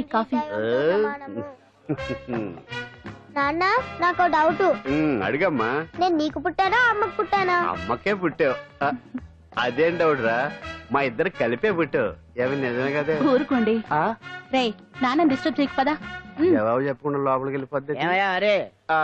నీకు కాఫీ. నాన్న నాకు డౌట్. అడిగమ్మా. నేను నీకు పుట్టానా అమ్మకు పుట్టానా? అమ్మకే పుట్టావు. అదేం డౌట్ రా? మా ఇద్దరు కలిపే పుట్టావు. ఏమి నిజమే కదే? ఊరుకోండి. ఆ? రే నాన్న డిస్టర్బ్ చేయకు పదా. జవాబు చెప్పకుండా లోపలికి వెళ్ళిపోద్ది అరే? ఆ,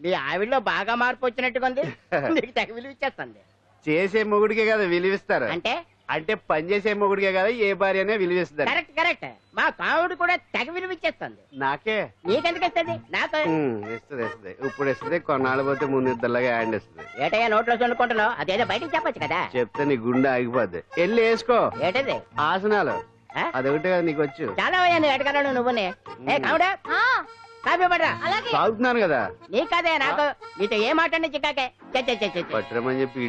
మీ ఆవిడలో బాగా మార్పు వచ్చినట్టుగా ఉంది. నీకు తెగ విలువ ఇచ్చేస్తుంది చేసే మొగుడికే కదా విలువిస్తారు. అంటే? అంటే పని చేసే మొగుడికే కదా ఏ భార్య అనే విలువిస్తారు కరెక్ట్ కరెక్ట్. మా కావుడు కూడా తెగ విలువ ఇచ్చేస్తుంది. నాకే? నీకెందుకు ఇస్తుంది? నాకు ఉమ్, ఇస్తుంది ఇస్తుంది. ఇప్పుడు ఇస్తుంది కొన్నాళ్ళు పోతే ముందు ఇద్దరులాగా హ్యాండ్ ఇస్తుంది. ఏటయ్యా నోట్లో చల్లుకుంటున్నావు? అదేదో బయటికి చెప్పొచ్చు కదా. చెప్తే నీ గుండె ఆగిపోద్ది. వెళ్ళి వేసుకో. ఏటది? ఆసనాలు. ఆ? అదొకటి కదా నీకు వచ్చు. చాలా అయ్యా నువ్వు ఎడగలను నువ్వునే. ఏ కావుడా? పడరా? తాగుతున్నాను కదా. నీ కదే నాకు నీతో ఏ మాట చిక్కాకే. చె, చె, చె, చె. పట్టరమని చెప్పి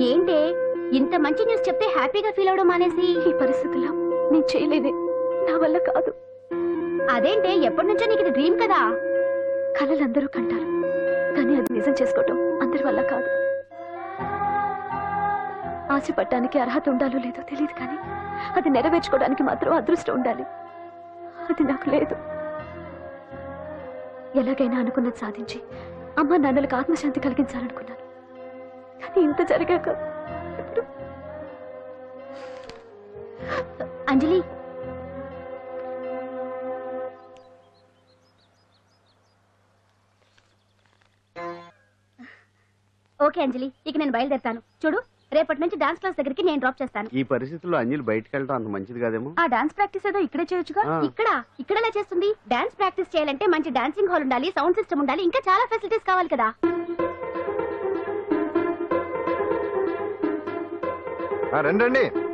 ఏంటే? ఇంత మంచి న్యూస్ చెప్తే హ్యాపీగా ఫీల్ అవడం మానేసి? ఈ పరిస్థితుల్లో నేను చేయలేదే. నా వల్ల కాదు. అదేంటే ఎప్పటి నుంచో నీకు ఇది డ్రీమ్ కదా? కళలు అందరూ కంటారు. కానీ అది నిజం చేసుకోవటం అందరి వల్ల కాదు. ఆశపడటానికి అర్హత ఉండాలో లేదో తెలియదు కానీ అది నెరవేర్చుకోవడానికి మాత్రం అదృష్టం ఉండాలి. అది నాకు లేదు. ఎలాగైనా అనుకున్నది సాధించి అమ్మ నాన్నలకు ఆత్మశాంతి కలిగించాలనుకున్నాను. కానీ ఇంత జరిగాక అంజలి. ఓకే అంజలి ఇక నేను బయలుదేరుతాను. చూడు రేపటి నుంచి డాన్స్ క్లాస్ దగ్గరికి నేను డ్రాప్ చేస్తాను. ఈ పరిస్థితుల్లో అంజలి బయటకు వెళ్ళడం అంత మంచిది కాదేమో? ఆ డాన్స్ ప్రాక్టీస్ ఏదో ఇక్కడే చేయొచ్చుగా. ఇక్కడ ఇక్కడ? ఎలా చేస్తుంది? డాన్స్ ప్రాక్టీస్ చేయాలంటే మంచి డాన్సింగ్ హాల్ ఉండాలి సౌండ్ సిస్టమ్ ఉండాలి ఇంకా చాలా ఫెసిలిటీస్ కావాలి కదా. రండి రండి.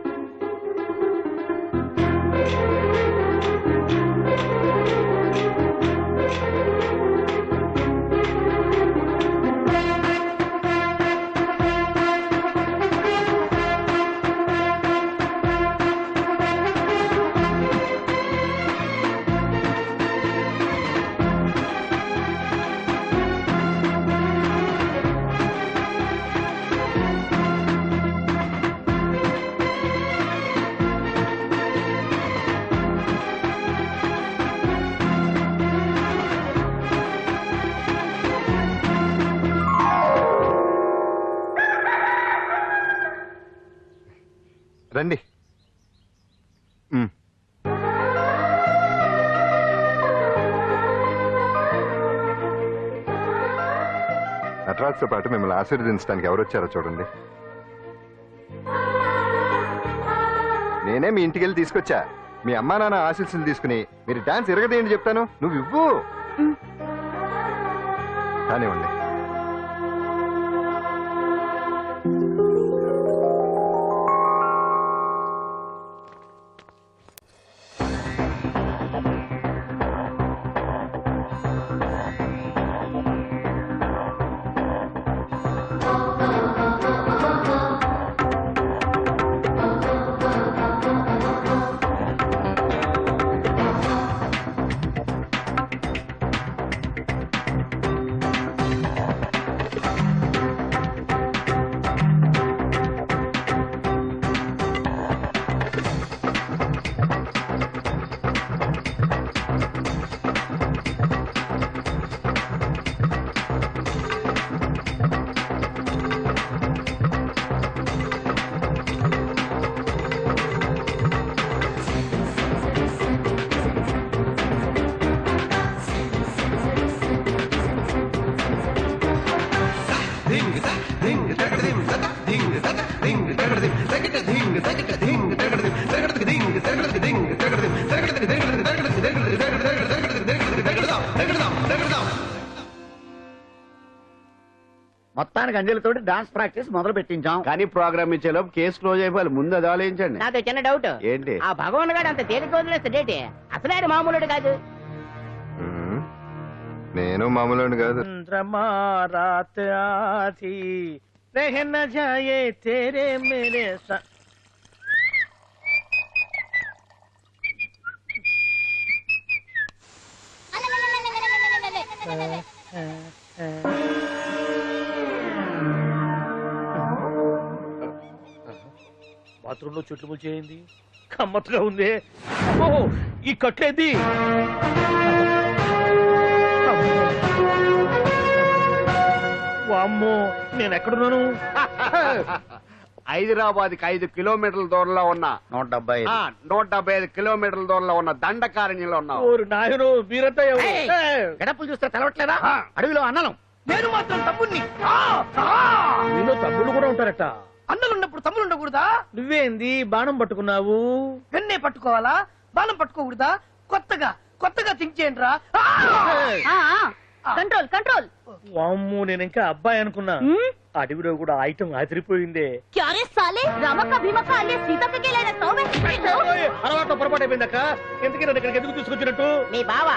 రండి. నటరాజ్తో పాటు మిమ్మల్ని ఆశీర్వదించడానికి ఎవరు వచ్చారో చూడండి. నేనే మీ ఇంటికి వెళ్ళి తీసుకొచ్చా. మీ అమ్మా నాన్న ఆశీస్సులు తీసుకుని మీరు డాన్స్ ఎరగదేంటి చెప్తాను. నువ్వు ఇవ్వు. కానివ్వండి. మొత్తానికి అంజలితోటి డాన్స్ ప్రాక్టీస్ మొదలు పెట్టించాం కానీ ప్రోగ్రామ్ ఇచ్చేలోపు కేసు క్లోజ్ అయిపోవాలి ముందు అది ఆలోచించండి. నాతో చిన్న డౌట్ ఏంటి? ఆ భగవాన్ గారు అంత తేలిక వదిలేస్తాడేటి అసలు మామూలుడు కాదు. నేను మామూలు కాదు. Uh, uh, uh. బాత్రూంలో చెట్లు ముచ్చేయింది కమ్మత్తుగా ఉంది. ఓ ఈ కట్లేది వామ్మో నేను ఎక్కడున్నాను హైదరాబాద్కి ఐదు కిలోమీటర్ల దూరంలో ఉన్న నూట డెబ్బై. ఆ, నూట డెబ్బై ఐదు కిలోమీటర్ల దూరంలో ఉన్న దండకారణ్యంలో ఉన్నావు. ఓరు నాయను మీరంతా ఎవరు? ఏయ్! గడపలు చూస్తే తెలవట్లేదా? అడవిలో అన్నలం. నేను మాత్రం తమ్ముణ్ణి. మీలో తమ్ముళ్ళు కూడా ఉంటారట. అన్నలు ఉన్నప్పుడు తమ్ముడు ఉండకూడదా? నువ్వేంది? బాణం పట్టుకున్నావు. వెన్నే పట్టుకోవాలా? బాణం పట్టుకోకూడదా? కొత్తగా కొత్తగా థింక్ చేయండి రా కంట్రోల్ కంట్రోల్. వామ్ము నేను ఇంకా అబ్బాయి అనుకున్నా. అడవిలో కూడా ఐటమ్ ఆదిరిపోయిందే క్యారే సాలే రమక భీమక అల్లే సీతక్కకి లేన సౌమే ఓయ్, అలవాట్లో పొరపాటు అయిపోయిందక్క ఎందుకు నన్ను ఇక్కడికి ఎందుకు తీసుకొచ్చినట్టు? మీ బావ.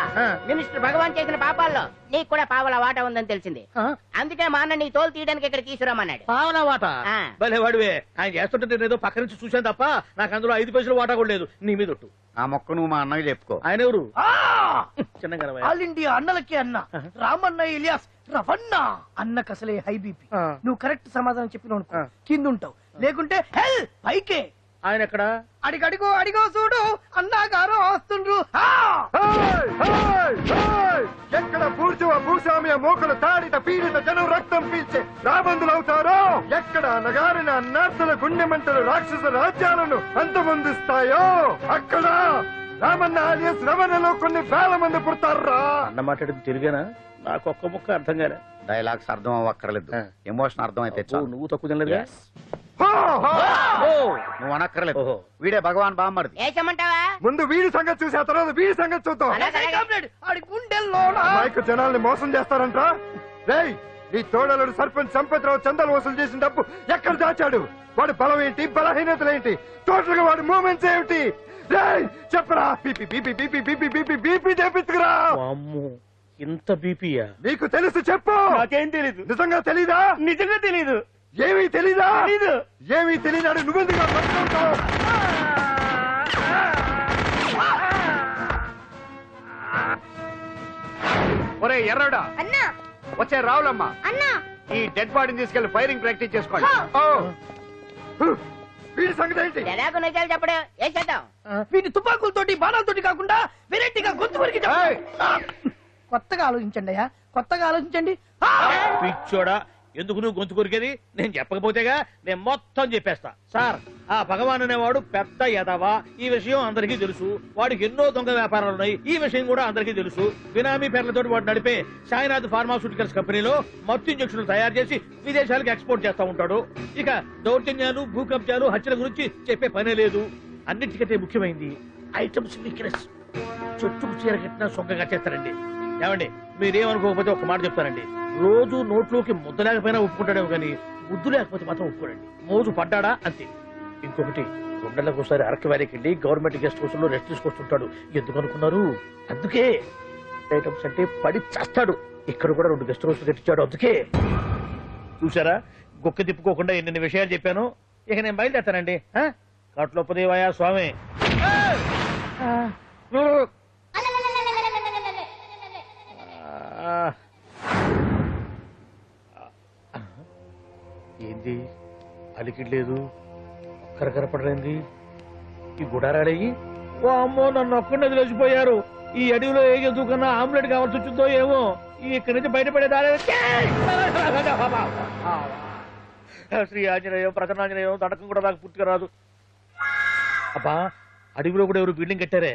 మినిస్టర్ భగవాన్ చేసిన పాపాల్లో నీకు కూడా పావల వాటా ఉందని తెలిసింది? అందుకే మా అన్న నీ తోలు తీయడానికి ఇక్కడ తీసుకురామన్నాడు పావలా వాట. భలే వాడివే. ఆయన చేస్తుంటే నేను ఏదో పక్క నుంచి చూశాను తప్ప నాకు అందులో ఐదు పైసలు వాటా కూడా లేదు. నీ మీద ఆ మొక్క నువ్వు మా అన్నకి చెప్పుకో. ఆయన ఎవరు? ఆల్ ఇండియా అన్నలకి అన్న. రామన్న ఇలియాస్ రవన్న. అన్నకు అసలే హై బీపీ. ఆ. నువ్వు కరెక్ట్ సమాధానం చెప్పిన ఆ. కింద ఉంటావు లేకుంటే హెల్ పైకే. ఆయన ఎక్కడ? అడిగడిగో అడిగో చూడు. అన్నగారు వస్తుండ్రు. ఆ! హేయ్! హేయ్! హేయ్! ఎక్కడ పూర్చువ భూస్వామ్య మూకలు తాడిత పీడిత జనం రక్తం పీల్చే రాబందులవుతారో ఎక్కడ నగారిన నర్సుల గుండె మంటలు రాక్షస రాజ్యాలను అంతమొందిస్తాయో? అక్కడ! రామన్న ఆలియస్ రమణలో కొన్ని వేల మంది పుడతారా? అన్న మాట్లాడింది తెలుగేనా? నాకు ఒక్క ముక్క అర్థం కాలే. డైలాగ్స్ అర్థం అవ్వక్కర్లేదు. ఎమోషన్ అర్థం అయితే చాలు. నువ్వు తక్కువ తినలేదుగా? Yes. హో! హో! నువ్వు అనక్కర్లేదు. ఓహో. వీడే భగవాన్ బామ్మర్ది ఏసమంటావా ముందు వీడి సంగతి చూసి ఆ తర్వాత వీడి సంగతి చూద్దాం. మైక్ జనాల్ని మోసం చేస్తారంట రేయ్ నీ తోడలుడు సర్పంచ్ సంపత్రావు చందాలు వసూలు చేసిన డబ్బు ఎక్కడ దాచాడు? వాడి బలం ఏంటి? బలహీనతలు ఏంటి? టోటల్గా వాడి మూమెంట్స్ ఏమిటి? చెప్పరా BP BP BP BP BP BP తెప్పించుకురా వామ్మో ఇంత బీపీయా నీకు తెలుసు చెప్పు నాకేం తెలీదు నిజంగా తెలీదా నిజంగా తెలీదు ఏమీ తెలీదా తెలీదు. ఏమీ తెలియనాడు నువ్వెందుకు ఆ పని చేస్తావు? ఒరే ఎర్రడా అన్నా వచ్చే రావులమ్మా అన్నా ఈ డెడ్ బాడీని తీసుకెళ్ళి ఫైరింగ్ ప్రాక్టీస్ చేసుకోండి ఓ! వీడి సంగతి ఏంటి? ఎలాగో నిజాలు చెప్పడు. ఏం చేద్దాం? వీటి తుపాకులతోటి బాణాలతోటి కాకుండా వెరైటీగా గొంతు వరకు! కొత్తగా ఆలోచించండి అయ్యా. కొత్తగా ఆలోచించండి. ఆ! పిచ్చోడా ఎందుకు నువ్వు గొంతు కొరికేది? నేను చెప్పకపోతేగా నేను మొత్తం చెప్పేస్తా. సార్ ఆ భగవాన్ అనేవాడు పెద్ద యదవా. ఈ విషయం అందరికీ తెలుసు. వాడికి ఎన్నో దొంగ వ్యాపారాలు ఉన్నాయి ఈ విషయం కూడా అందరికీ తెలుసు. బినామీ పేర్లతో వాడు నడిపే సాయినాథ్ ఫార్మాస్యూటికల్స్ కంపెనీలో మత్తు ఇంజక్షన్లు తయారు చేసి విదేశాలకు ఎక్స్పోర్ట్ చేస్తూ ఉంటాడు. ఇక దౌర్జన్యాలు భూకబ్జాలు హత్యల గురించి చెప్పే పనే లేదు. అన్నిటికంటే ముఖ్యమైంది ఐటమ్స్ వీక్నెస్ చెట్టుకు చీర కట్టినా సొంగగా చేస్తారండి. ఏమండి మీరేమనుకోకపోతే ఒక మాట చెప్తారండి రోజు నోట్లోకి ముద్ద లేకపోయినా ఒప్పుకుంటాడేమో కానీ ముద్దు లేకపోతే మాత్రం ఒప్పుకోడండి. మోజు పడ్డాడా? అంతే. ఇంకొకటి రెండేళ్ళకి ఒకసారి అరకు వ్యాలీకి వెళ్ళి గవర్నమెంట్ గెస్ట్ హౌస్లో రెస్ట్ తీసుకొస్తుంటాడు. ఎందుకు అనుకున్నారు? అందుకే ఐటమ్స్ అంటే పడి చేస్తాడు. ఇక్కడ కూడా రెండు గెస్ట్ హౌస్ కట్టించాడు. అందుకే. చూసారా గుక్క తిప్పుకోకుండా ఎన్ని విషయాలు చెప్పాను. ఇక నేను బయలుదేరుతానండి? కాట్లోపదేవాయ స్వామి. ఏంది? అలికిడ్ లేదు కరకరపడలేంది. ఈ గుడారాడయ్యి ఓ అమ్మో నన్ను ఒక్కడిని లేచిపోయారు ఈ అడవిలో ఏ జంతువుకన్నా ఆమ్లెట్ కావాల్సి వచ్చిందో ఏమో. ఇక్కడి నుంచి బయటపడే దారి. శ్రీ ఆంజనేయం ప్రసన్నాంజనేయం తడకం కూడా నాకు పూర్తిగా రాదు. అబ్బా అడవిలో కూడా ఎవరు బిల్డింగ్ కట్టారే?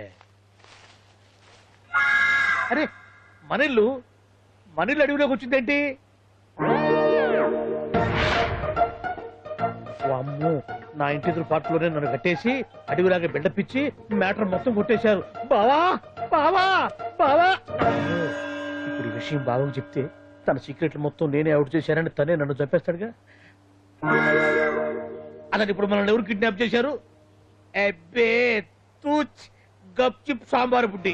అరే మనిల్లు మనిల్లు అడవిలోకి వచ్చిందేంటి? అమ్మో నా ఇంటి ఎదురు పాటలోనే నన్ను కట్టేసి అడవిలాగా బిడ్డపిచ్చి మ్యాటర్ మొత్తం కొట్టేశారు. బావా! బావా! బావా! ఇప్పుడు ఈ విషయం బావకు చెప్తే తన సీక్రెట్లు మొత్తం నేనే అవుట్ చేశానని తనే నన్ను చంపేస్తాడుగా? అతను ఇప్పుడు మనల్ని ఎవరు కిడ్నాప్ చేశారు? అబ్బే తూచ్ గప్ చిప్ సాంబార్ బుడ్డి